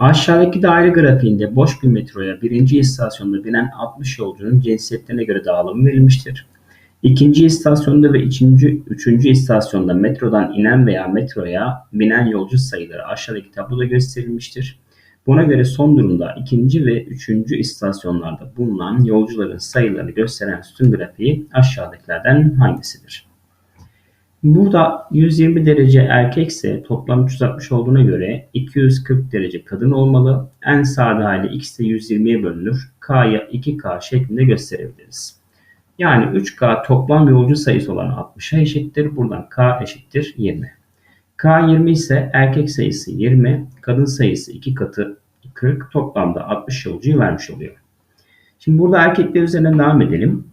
Aşağıdaki daire grafiğinde boş bir metroya birinci istasyonda binen 60 yolcunun cinsiyetlerine göre dağılımı verilmiştir. İkinci istasyonda ve üçüncü, üçüncü istasyonda metrodan inen veya metroya binen yolcu sayıları aşağıdaki tabloda gösterilmiştir. Buna göre son durumda ikinci ve üçüncü istasyonlarda bulunan yolcuların sayılarını gösteren sütun grafiği aşağıdakilerden hangisidir? Burada 120 derece erkekse toplam 360 olduğuna göre 240 derece kadın olmalı. En sade hali x de 120'ye bölünür. K'ya 2K şeklinde gösterebiliriz. Yani 3K toplam yolcu sayısı olan 60'a eşittir. Buradan K eşittir 20. K 20 ise erkek sayısı 20, kadın sayısı 2 katı 40 toplamda 60 yolcuyu vermiş oluyor. Şimdi burada erkekler üzerinden devam edelim.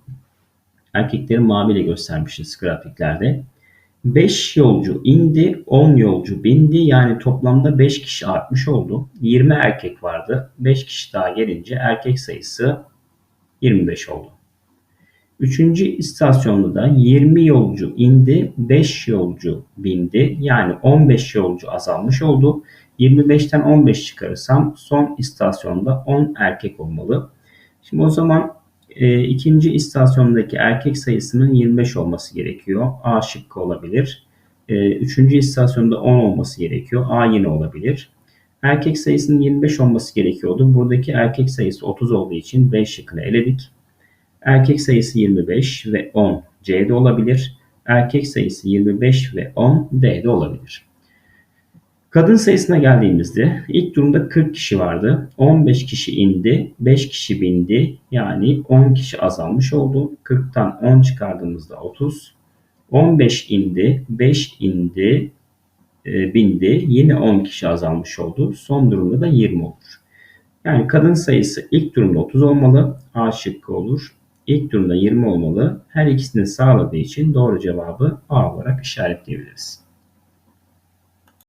Erkekleri maviyle göstermişiz grafiklerde. 5 yolcu indi, 10 yolcu bindi. Yani toplamda 5 kişi artmış oldu. 20 erkek vardı. 5 kişi daha gelince erkek sayısı 25 oldu. Üçüncü istasyonda da 20 yolcu indi, 5 yolcu bindi. Yani 15 yolcu azalmış oldu. 25'ten 15 çıkarırsam son istasyonda 10 erkek olmalı. Şimdi o zaman e, ikinci istasyondaki erkek sayısının 25 olması gerekiyor. A şıkkı olabilir. E, üçüncü istasyonda 10 olması gerekiyor. A yine olabilir. Erkek sayısının 25 olması gerekiyordu. Buradaki erkek sayısı 30 olduğu için B şıkkını eledik. Erkek sayısı 25 ve 10 C'de olabilir. Erkek sayısı 25 ve 10 D'de olabilir. Kadın sayısına geldiğimizde ilk durumda 40 kişi vardı. 15 kişi indi, 5 kişi bindi. Yani 10 kişi azalmış oldu. 40'tan 10 çıkardığımızda 30. 15 indi, 5 indi, e, bindi. Yine 10 kişi azalmış oldu. Son durumda da 20 olur. Yani kadın sayısı ilk durumda 30 olmalı. A şıkkı olur. İlk durumda 20 olmalı. Her ikisini sağladığı için doğru cevabı A olarak işaretleyebiliriz.